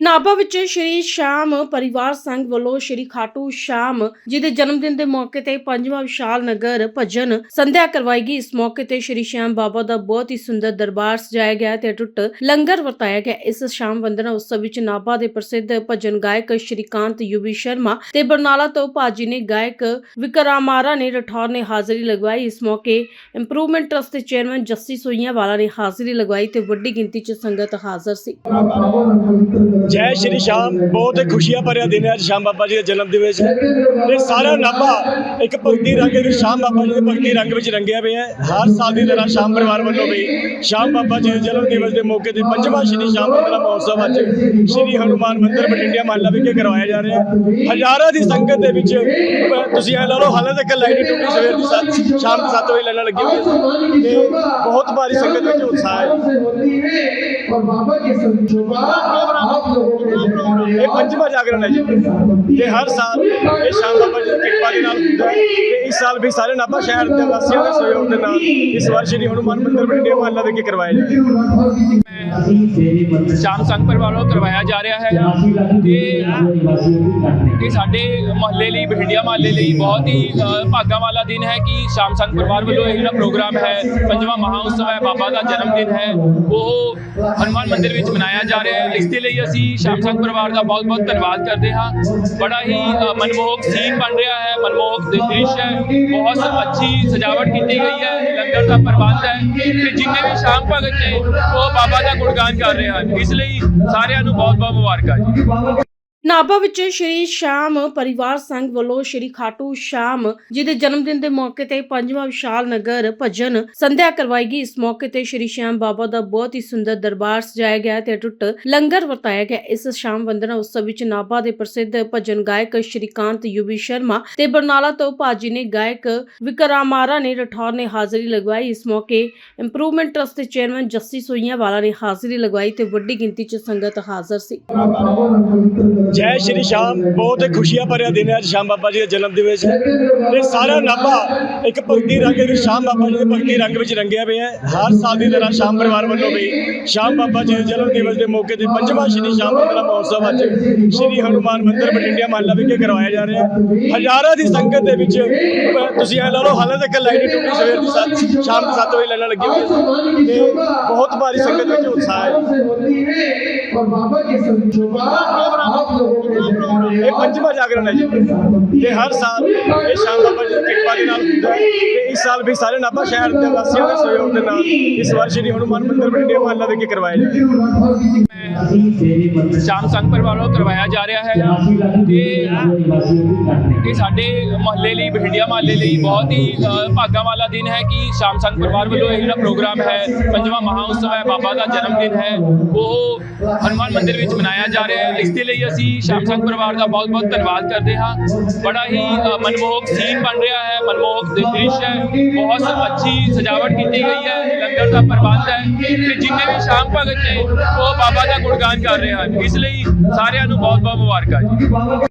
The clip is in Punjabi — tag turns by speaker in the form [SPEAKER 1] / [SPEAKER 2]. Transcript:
[SPEAKER 1] ਨਾਭਾ ਵਿੱਚ ਸ਼੍ਰੀ ਸ਼ਾਮ ਪਰਿਵਾਰ ਸੰਘ ਵੱਲੋਂ ਸ਼੍ਰੀ ਖਾਟੂ ਸ਼ਾਮ ਜੀ ਦੇ ਜਨਮ ਦਿਨ ਦੇ ਮੌਕੇ ਤੇ ਪੰਜਵਾਂ ਵਿਸ਼ਾਲ ਨਗਰ ਭਜਨ ਸੰਧਿਆ ਕਰਵਾਈ ਗਈ ਇਸ ਮੌਕੇ ਤੇ ਸ਼੍ਰੀ ਸ਼ਾਮ ਬਾਬਾ ਦਾ ਬਹੁਤ ਹੀ ਸੁੰਦਰ ਦਰਬਾਰ ਸਜਾਇਆ ਗਿਆ ਤੇ ਟੁੱਟ ਲੰਗਰ ਵਰਤਾਇਆ ਗਿਆ। ਇਸ ਸ਼ਾਮ ਵੰਦਨਾ ਉਤਸਵ ਵਿੱਚ ਨਾਭਾ ਦੇ ਪ੍ਰਸਿੱਧ ਭਜਨ ਗਾਇਕ ਸ਼੍ਰੀਕਾਂਤ ਯੂਵੀ ਸ਼ਰਮਾ ਤੇ ਬਰਨਾਲਾ ਤੋਂ ਭਾਜੀ ਨੇ ਗਾਇਕ ਵਿਕਰਾਮਾਰਾ ਨੇ ਰਠੌਰ ਨੇ ਹਾਜ਼ਰੀ ਲਗਵਾਈ। ਇਸ ਮੌਕੇ ਇੰਪਰੂਵਮੈਂਟ ਟਰਸਟ ਦੇ ਚੇਅਰਮੈਨ ਜੱਸੀ ਸੋਈਆਂ ਵਾਲਾ ਨੇ ਹਾਜ਼ਰੀ ਲਗਵਾਈ ਤੇ ਵੱਡੀ ਗਿਣਤੀ 'ਚ ਸੰਗਤ ਹਾਜ਼ਰ ਸੀ।
[SPEAKER 2] ਜੈ ਸ਼੍ਰੀ ਸ਼ਾਮ। ਬਹੁਤ ਹੀ ਖੁਸ਼ੀਆਂ ਭਰਿਆ ਦਿਨ ਹੈ ਅੱਜ ਸ਼ਾਮ ਬਾਬਾ ਜੀ ਦਾ ਜਨਮ ਦਿਵਸ। ਹੈ ਤੇ ਸਾਰਾ ਨਾਭਾ ਇੱਕ ਭਗਤੀ ਰੰਗ ਵਿੱਚ ਸ਼ਾਮ ਬਾਬਾ ਜੀ ਦੇ ਭਗਤੀ ਰੰਗ ਵਿੱਚ ਰੰਗਿਆ ਪਿਆ ਹੈ। ਹਰ ਸਾਲ ਦੀ ਤਰ੍ਹਾਂ ਸ਼ਾਮ ਪਰਿਵਾਰ ਵੱਲੋਂ ਵੀ ਸ਼ਾਮ ਬਾਬਾ ਜੀ ਦੇ ਜਨਮ ਦਿਵਸ ਦੇ ਮੌਕੇ ਤੇ ਪੰਜਵਾਂ ਸ਼੍ਰੀ ਸ਼ਾਮ ਮੰਦਰਾ ਮਹੋਤਸਵ ਅੱਜ ਸ਼੍ਰੀ ਹਨੂਮਾਨ ਮੰਦਰ ਬਠਿੰਡਿਆ ਮਾਲਾ ਵਿਖੇ ਕਰਵਾਇਆ ਜਾ ਰਿਹਾ ਹੈ। ਹਜ਼ਾਰਾਂ ਦੀ ਸੰਗਤ ਦੇ ਵਿੱਚ ਤੁਸੀਂ ਇਹ ਲਾ ਲਓ, ਹਾਲੇ ਤੱਕ ਲਾਈਨ ਟੁੱਟੀ, ਸਵੇਰ ਦੀ 7 ਸ਼ਾਮ ਦੇ 7 ਵਜੇ ਲੈਣਾ ਲੱਗੀ ਹੋਈ ਹੈ ਤੇ ਬਹੁਤ ਭਾਰੀ ਸੰਗਤ ਵਿੱਚ ਉਤਸ਼ਾਹ ਹੈ।
[SPEAKER 3] और बाबा के संशोभा आप लोगों के
[SPEAKER 2] ਇਹ ਪੰਜਵਾਂ ਜਾਗਰਣ ਹੈ ਜੀ ਤੇ ਹਰ ਸਾਲ ਇਹ ਸ਼ਾਮ ਬਾਬਾ ਜੀ ਦੀ ਕਿਰਪਾ ਦੇ ਨਾਲ ਹੁੰਦਾ ਹੈ ਤੇ ਇਸ ਸਾਲ ਵੀ ਸਾਰੇ ਨਾਭਾ ਸ਼ਹਿਰ ਦੇ ਵਾਸੀਆਂ ਦੇ ਸਹਿਯੋਗ ਦੇ ਨਾਲ ਇਸ ਵਾਰ ਸ਼੍ਰੀ ਹਨੂਮਾਨ ਮੰਦਿਰ ਬਠਿੰਡੇ ਮਹੱਲਾ ਵਿਖੇ ਕਰਵਾਇਆ ਜਾ ਰਿਹਾ ਹੈ
[SPEAKER 4] ਸ਼ਾਮ ਸੰਘ ਪਰਿਵਾਰ ਵੱਲੋਂ ਕਰਵਾਇਆ ਜਾ ਰਿਹਾ ਹੈ। ਇਹ ਇਹ ਸਾਡੇ ਮੁਹੱਲੇ ਲਈ ਬਠਿੰਡਿਆ ਮੁਹੱਲੇ ਲਈ ਬਹੁਤ ਹੀ ਭਾਗਾਂ ਵਾਲਾ ਦਿਨ ਹੈ ਕਿ ਸ਼ਾਮ ਸੰਘ ਪਰਿਵਾਰ ਵੱਲੋਂ ਇਹ ਜਿਹੜਾ ਪ੍ਰੋਗਰਾਮ ਹੈ ਪੰਜਵਾਂ ਮਹਾ ਉਤਸਵ ਹੈ ਬਾਬਾ ਦਾ ਜਨਮ ਦਿਨ ਹੈ ਉਹ ਹਨੂਮਾਨ ਮੰਦਿਰ ਵਿੱਚ ਮਨਾਇਆ ਜਾ ਰਿਹਾ ਹੈ। ਇਸ ਦੇ ਲਈ ਅਸੀਂ ਸ਼ਾਮ ਸੰਘ ਪਰਿਵਾਰ ਦਾ ਬਹੁਤ ਬਹੁਤ ਧੰਨਵਾਦ ਕਰਦੇ ਹਾਂ। ਬੜਾ ਹੀ ਮਨਮੋਹਕ ਸੀਨ ਬਣ ਰਿਹਾ ਹੈ ਮਨਮੋਹਕ ਦ੍ਰਿਸ਼ ਹੈ। ਬਹੁਤ ਅੱਛੀ ਸਜਾਵਟ ਕੀਤੀ ਗਈ ਹੈ। ਲੰਗਰ ਦਾ ਪ੍ਰਬੰਧ ਹੈ। ਤੇ ਜਿੰਨੇ ਵੀ ਸ਼ਾਮ ਭਗਤ ਨੇ ਉਹ ਬਾਬਾ ਦਾ ਗੁਣਗਾਨ ਕਰ ਰਹੇ ਹਨ। ਇਸ ਲਈ ਸਾਰਿਆਂ ਨੂੰ ਬਹੁਤ ਬਹੁਤ ਮੁਬਾਰਕਾਂ ਜੀ।
[SPEAKER 1] ਨਾਭਾ ਵਿੱਚ ਸ਼੍ਰੀ ਸ਼ਾਮ ਪਰਿਵਾਰ ਸੰਘ ਵੱਲੋਂ ਸ਼੍ਰੀ ਖਾਟੂ ਸ਼ਾਮ ਜੀ ਦੇ ਜਨਮ ਦਿਨ ਦੇ ਮੌਕੇ ਤੇ ਪੰਜਵਾਂ ਵਿਸ਼ਾਲ ਨਗਰ ਭਜਨ ਸੰਧਿਆ ਕਰਵਾਈ ਗਈ ਇਸ ਮੌਕੇ ਤੇ ਸ਼੍ਰੀ ਸ਼ਾਮ ਬਾਬਾ ਦਾ ਬਹੁਤ ਹੀ ਸੁੰਦਰ ਦਰਬਾਰ ਸਜਾਇਆ ਗਿਆ ਤੇ ਟੁੱਟ ਲੰਗਰ ਵਰਤਾਇਆ ਗਿਆ। ਇਸ ਸ਼ਾਮ ਵੰਦਨਾ ਉਤਸਵ ਵਿੱਚ ਨਾਭਾ ਦੇ ਪ੍ਰਸਿੱਧ ਭਜਨ ਗਾਇਕ ਸ਼੍ਰੀਕਾਂਤ ਯੂਵੀ ਸ਼ਰਮਾ ਤੇ ਬਰਨਾਲਾ ਤੋਂ ਭਾਜੀ ਨੇ ਗਾਇਕ ਵਿਕਰਾਮਾਰਾ ਨੇ ਰਠੌਰ ਨੇ ਹਾਜ਼ਰੀ ਲਗਵਾਈ। ਇਸ ਮੌਕੇ ਇੰਪਰੂਵਮੈਂਟ ਟਰਸਟ ਦੇ ਚੇਅਰਮੈਨ ਜੱਸੀ ਸੋਈਆਂ ਵਾਲਾ ਨੇ ਹਾਜ਼ਰੀ ਲਗਵਾਈ ਤੇ ਵੱਡੀ ਗਿਣਤੀ 'ਚ ਸੰਗਤ ਹਾਜ਼ਰ ਸੀ।
[SPEAKER 2] ਜੈ ਸ਼੍ਰੀ ਸ਼ਾਮ। ਬਹੁਤ ਹੀ ਖੁਸ਼ੀਆਂ ਭਰਿਆ ਦਿਨ ਹੈ ਅੱਜ ਸ਼ਾਮ ਬਾਬਾ ਜੀ ਦਾ ਜਨਮ ਦਿਵਸ। ਹੈ ਤੇ ਸਾਰਾ ਨਾਭਾ ਇੱਕ ਭਗਤੀ ਰੰਗ ਵਿੱਚ ਸ਼ਾਮ ਬਾਬਾ ਜੀ ਦੇ ਭਗਤੀ ਰੰਗ ਵਿੱਚ ਰੰਗਿਆ ਪਿਆ ਹੈ। ਹਰ ਸਾਲ ਦੀ ਤਰ੍ਹਾਂ ਸ਼ਾਮ ਪਰਿਵਾਰ ਵੱਲੋਂ ਵੀ ਸ਼ਾਮ ਬਾਬਾ ਜੀ ਦੇ ਜਨਮ ਦਿਵਸ ਦੇ ਮੌਕੇ ਤੇ ਪੰਜਵਾਂ ਸ਼੍ਰੀ ਸ਼ਾਮ ਪੰਦਰਾ ਮਹੋਤਸਵ ਅੱਜ ਸ਼੍ਰੀ ਹਨੂਮਾਨ ਮੰਦਰ ਬਟਿੰਡਿਆ ਮਹੱਲਾ ਵਿਖੇ ਕਰਵਾਇਆ ਜਾ ਰਿਹਾ ਹੈ। ਹਜ਼ਾਰਾਂ ਦੀ ਸੰਗਤ ਦੇ ਵਿੱਚ, ਤੁਸੀਂ ਇਹ ਲਾ ਲਓ, ਹਾਲੇ ਤੱਕ ਲਾਈਟ ਟੁੱਟੀ ਸਵੇਰ ਦੀ 7 ਸ਼ਾਮ ਦੇ 7 ਵਜੇ ਲਾਈਨਾਂ ਲੱਗੀ ਹੋਈ ਸੀ ਤੇ ਬਹੁਤ ਭਾਰੀ ਸੰਗਤ ਵਿੱਚ ਉਤਸ਼ਾਹ ਹੈ
[SPEAKER 3] और बाबा के संतोबा आप लोगों के
[SPEAKER 2] दरबार में पंचवा जागरण है जी ये हर साल इस शानदार टिकवाली नाल होता है ਇਸ ਸਾਲ ਵੀ ਸਾਰੇ ਨਾਭਾ ਸ਼ਹਿਰ ਦੇ ਵਾਸੀਆਂ ਦੇ ਸਹਿਯੋਗ ਦੇ ਨਾਲ ਇਸ ਵਾਰ ਸ਼੍ਰੀ ਹਨੂਮਾਨ ਮੰਦਿਰ ਬਠਿੰਡੇ ਮਹੱਲਾ ਵਿਖੇ ਕਰਵਾਇਆ ਜਾ
[SPEAKER 4] ਸ਼ਾਮ ਸੰਘ ਪਰਿਵਾਰ ਵੱਲੋਂ ਕਰਵਾਇਆ ਜਾ ਰਿਹਾ ਹੈ ਇਹ ਸਾਡੇ ਮੁਹੱਲੇ ਲਈ ਬਠਿੰਡਿਆ ਮੁਹੱਲੇ ਲਈ ਬਹੁਤ ਹੀ ਅ, ਭਾਗਾਂ ਵਾਲਾ ਦਿਨ ਹੈ ਕਿ ਸ਼ਾਮ ਸੰਘ ਪਰਿਵਾਰ ਵੱਲੋਂ ਇਹ ਜਿਹੜਾ ਪ੍ਰੋਗਰਾਮ ਹੈ ਪੰਜਵਾਂ ਮਹਾ ਉਤਸਵ ਹੈ ਬਾਬਾ ਦਾ ਜਨਮ ਦਿਨ ਹੈ ਉਹ ਹਨੂਮਾਨ ਮੰਦਿਰ ਵਿੱਚ ਮਨਾਇਆ ਜਾ ਰਿਹਾ ਹੈ। ਇਸ ਦੇ ਲਈ ਅਸੀਂ ਸ਼ਾਮ ਸੰਘ ਪਰਿਵਾਰ ਦਾ ਬਹੁਤ ਬਹੁਤ ਧੰਨਵਾਦ ਕਰਦੇ ਹਾਂ। ਬੜਾ ਹੀ ਮਨਮੋਹਕ ਸੀਨ ਬਣ ਰਿਹਾ ਹੈ ਮਨਮੋਹਕ ਦ੍ਰਿਸ਼ ਹੈ। ਬਹੁਤ ਅੱਛੀ ਸਜਾਵਟ ਕੀਤੀ ਗਈ ਹੈ ਲੰਗਰ ਦਾ ਪ੍ਰਬੰਧ ਹੈ ਤੇ ਜਿੰਨੇ ਵੀ ਸ਼ਾਮ ਭਗਤ ਨੇ ਉਹ ਬਾਬਾ ਦਾ ਗੁਣਗਾਨ ਕਰ ਰਹੇ ਹਨ। ਇਸ ਲਈ ਸਾਰਿਆਂ ਨੂੰ ਬਹੁਤ ਬਹੁਤ ਮੁਬਾਰਕਾਂ ਜੀ।